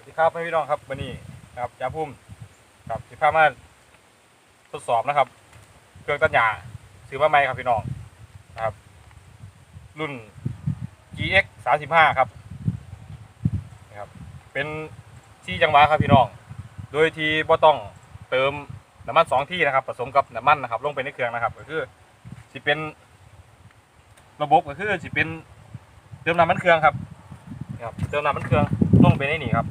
สวัสดีครับพี่น้องครับวันนี้นะครับจ่าพุ่มครับสิพามาทดสอบนะครับ เครื่องตัดหญ้าซื้อมาใหม่ครับพี่น้องนะครับ รุ่น GX 35ครับนะครับ เป็นที่จังหวะครับพี่น้อง โดยที่บ่ต้องเติมน้ำมันสองที่นะครับ ผสมกับน้ำมันนะครับ ลงไปในเครื่องนะครับก็คือสิเป็นระบบก็คือสิเป็นเติมน้ำมันเครื่องครับนะครับเติมน้ำมันเครื่องลงไปในนี่ครับ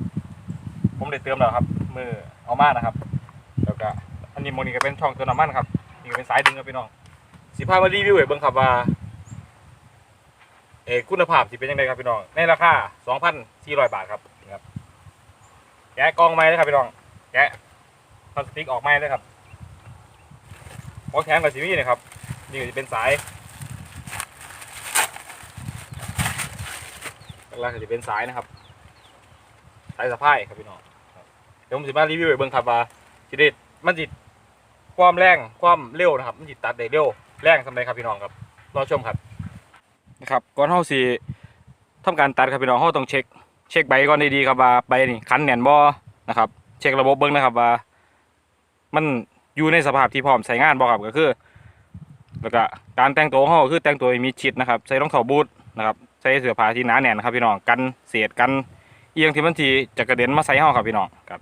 ผมได้เติมแล้วครับ มือเอามานะครับ แล้วก็อันนี้โมนี่ก็เป็นช่องเติมน้ำมันครับนี่ก็เป็นสายดึงครับพี่น้องสิพามารีวิวให้เบิ่งครับว่าเอคุณภาพสิเป็นยังไงครับพี่น้อง ในราคา2,400 บาทครับนะครับแกะกองไม้เลยครับพี่น้องแกะพลาสติกออกไม้เลยครับหมอแขนกับสีมีนะครับ นี่ก็จะเป็นสายหลักๆก็จะเป็นสายนะครับ สายสะพายครับพี่น้อง ดี๋ยวผมจะมารีวิวให้เบิ่งครับว่าสิเด็ดมันจิตความแรงความเร็วนะครับ มันจิตตัดได้เร็วแรงสำหรับครับพี่น้องครับรอชมครับนะครับก่อนเฮาสิทำการตัดครับพี่น้องเฮาต้องเช็ค เช็คใบก่อนดีๆครับว่าใบนี่คันแน่นบ่นะครับ เช็คระบบเบิ่งนะครับว่า มันอยู่ในสภาพที่พร้อมใช้งานบ่ครับก็คือแล้วก็การแต่งตัวของเฮาคือแต่งตัวมีชิดนะครับใส่รองเท้าบูทนะครับใส่เสื้อผ้าที่หนาแน่นนะครับพี่น้องกันเศษกันเอียงที่มันทีจะกระเด็นมาใส่เฮาครับพี่น้องครับ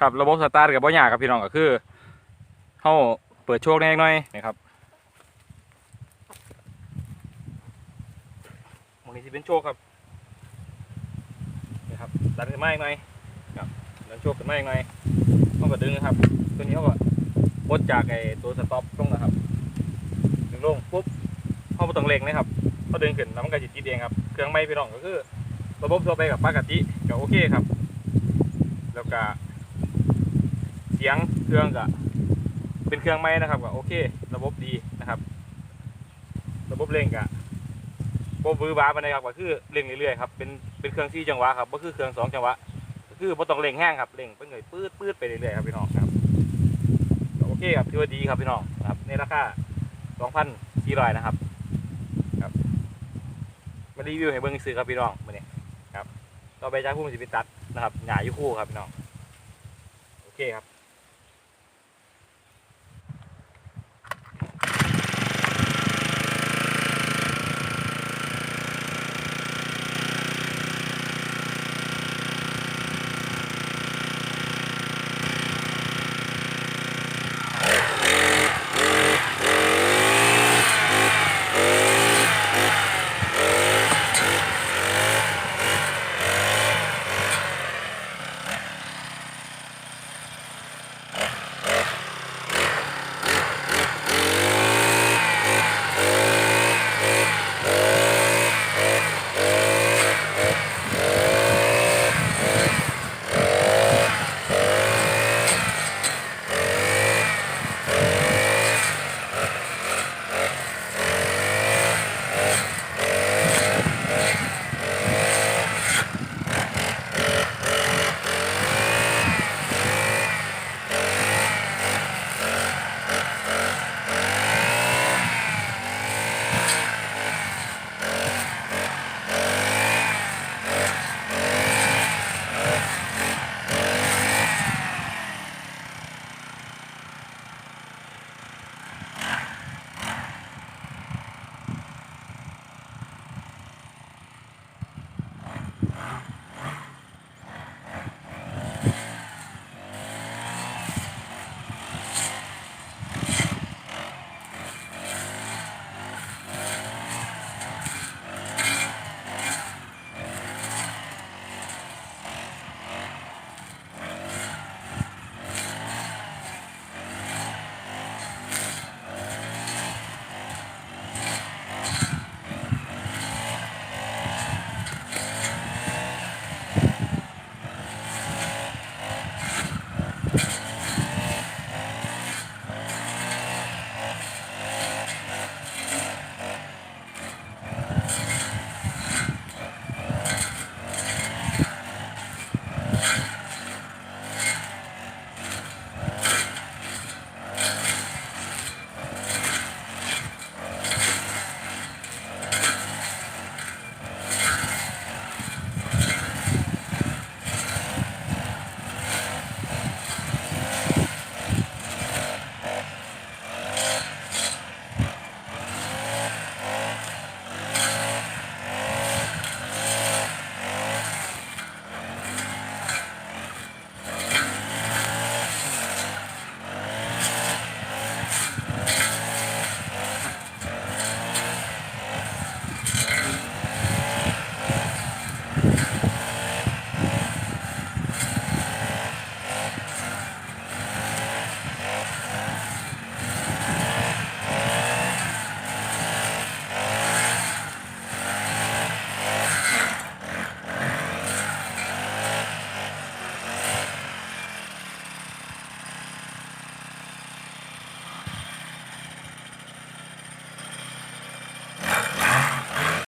ครับระบบสตาร์ทกับบ่ยากครับพี่น้องก็คือเฮาเปิดโชคแน่หน่อยนะครับมองนี้สิเป็นโชคครับนี่ครับดันขึ้นมาอีกหน่อยครับดันโชคขึ้นมาอีกหน่อยเฮาก็ดึงนะครับ ตัวนี้เฮาก็ปลดจากไอ้ตัวสต็อปลงนะครับดึงลงปุ๊บเฮาบ่ต้องเร่งนะครับเฮาดึงขึ้นแล้วมันก็สิติดเองครับเครื่องไม้พี่น้องก็คือ ระบบทั่วไปกับปกติก็โอเคครับ แล้วก็ เสียงเครื่องก็เป็นเครื่องไม้นะครับก็โอเค ระบบดีนะครับ ระบบเร่งก็บ่บือบ้าไปนะครับก็คือเร่งเรื่อยๆครับเป็นเป็นเครื่องสี่จังหวะครับก็คือเครื่องสองจังหวะก็คือบ่ต้องเร่งแห้งครับเร่งไปเลยปื๊ดปื๊ดไปเรื่อยๆครับพี่น้องครับโอเคครับถือว่าดีครับพี่น้องนะครับในราคา2,400นะครับครับมารีวิวให้เบิ่งซื้อครับพี่น้องมื้อนี้ครับต่อไปจากผู้มีสิไปตัดนะครับหญ้าอยู่คู่ครับพี่น้องโอเคครับ